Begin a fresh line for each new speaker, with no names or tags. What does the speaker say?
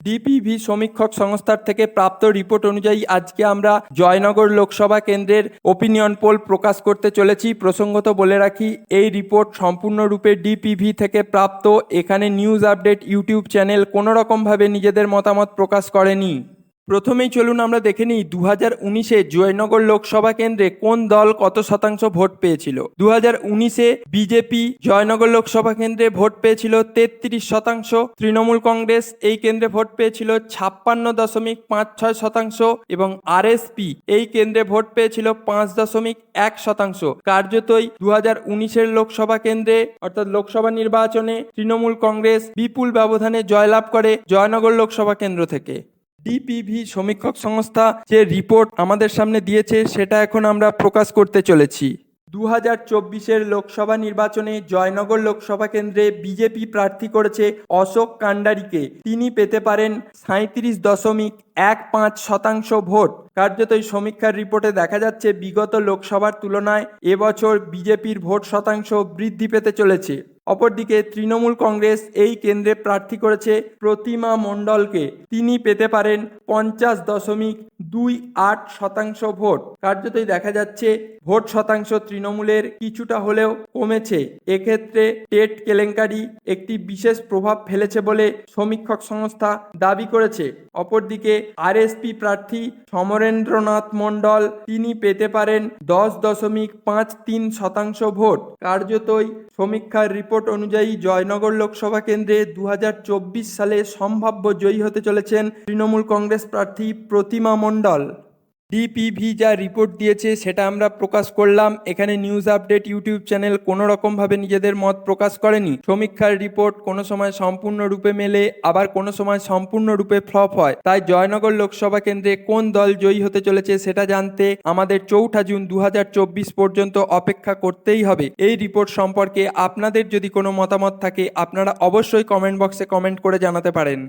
ডিপিভি সমীক্ষক সংস্থার থেকে প্রাপ্ত রিপোর্ট অনুযায়ী আজকে আমরা জয়নগর লোকসভা কেন্দ্রের ওপিনিয়ন পোল প্রকাশ করতে চলেছি। প্রসঙ্গত বলে রাখি, এই রিপোর্ট সম্পূর্ণরূপে ডিপিভি থেকে প্রাপ্ত। এখানে নিউজ আপডেট ইউটিউব চ্যানেল কোনোরকমভাবে নিজেদের মতামত প্রকাশ করেনি। প্রথমেই চলুন আমরা দেখে নিই দু হাজার উনিশে জয়নগর লোকসভা কেন্দ্রে কোন দল কত শতাংশ ভোট পেয়েছিল? দু হাজার উনিশে বিজেপি জয়নগর লোকসভা কেন্দ্রে ভোট পেয়েছিল তেত্রিশ শতাংশ, তৃণমূল কংগ্রেস এই কেন্দ্রে ভোট পেয়েছিল ছাপ্পান্ন দশমিক পাঁচ ছয় শতাংশ এবং আরএসপি এই কেন্দ্রে ভোট পেয়েছিল পাঁচ দশমিক এক শতাংশ। কার্যতই দু হাজার উনিশের লোকসভা কেন্দ্রে, অর্থাৎ লোকসভা নির্বাচনে তৃণমূল কংগ্রেস বিপুল ব্যবধানে জয়লাভ করে জয়নগর লোকসভা কেন্দ্র থেকে। ডিপিভি সমীক্ষক সংস্থা যে রিপোর্ট আমাদের সামনে দিয়েছে, সেটা এখন আমরা প্রকাশ করতে চলেছি। দু হাজার চব্বিশের লোকসভা নির্বাচনে জয়নগর লোকসভা কেন্দ্রে বিজেপি প্রার্থী করেছে অশোক কান্ডারিকে। তিনি পেতে পারেন সাঁত্রিশ দশমিক এক পাঁচ শতাংশ ভোট। কার্যত এই সমীক্ষার রিপোর্টে দেখা যাচ্ছে, বিগত লোকসভার তুলনায় এবছর বিজেপির ভোট শতাংশ বৃদ্ধি পেতে চলেছে। অপরদিকে তৃণমূল কংগ্রেস এই কেন্দ্রে প্রার্থী করেছে প্রতিমা মণ্ডলকে। তিনি পেতে পারেন পঞ্চাশ দশমিক দুই আট শতাংশ ভোট। কার্যতই দেখা যাচ্ছে, ভোট শতাংশ তৃণমূলের কিছুটা হলেও কমেছে। এক্ষেত্রে টেট কেলেঙ্কারি একটি বিশেষ প্রভাব ফেলেছে বলে সমীক্ষক সংস্থা দাবি করেছে। অপরদিকে আরএসপি প্রার্থী সমরেন্দ্রনাথ মণ্ডল, তিনি পেতে পারেন দশ দশমিক পাঁচ তিন শতাংশ ভোট। কার্যতই সমীক্ষার রিপোর্ট অনুযায়ী জয়নগর লোকসভা কেন্দ্রে দু হাজার চব্বিশ সালে সম্ভাব্য জয়ী হতে চলেছেন তৃণমূল কংগ্রেস প্রার্থী প্রতিমা মণ্ডল ডিপিভি যা রিপোর্ট দিয়েছে সেটা আমরা প্রকাশ করলাম। এখানে নিউজ আপডেট ইউটিউব চ্যানেল কোনো রকমভাবে নিজেদের মত প্রকাশ করেনি। সমীক্ষার রিপোর্ট কোনো সময় সম্পূর্ণরূপে মেলে, আবার কোনো সময় সম্পূর্ণরূপে ফ্লপ হয়। তাই জয়নগর লোকসভা কেন্দ্রে কোন দল জয়ী হতে চলেছে সেটা জানতে আমাদের চৌঠা জুন দু হাজার চব্বিশ পর্যন্ত অপেক্ষা করতেই হবে। এই রিপোর্ট সম্পর্কে আপনাদের যদি কোনো মতামত থাকে, আপনারা অবশ্যই কমেন্ট বক্সে কমেন্ট করে জানাতে পারেন।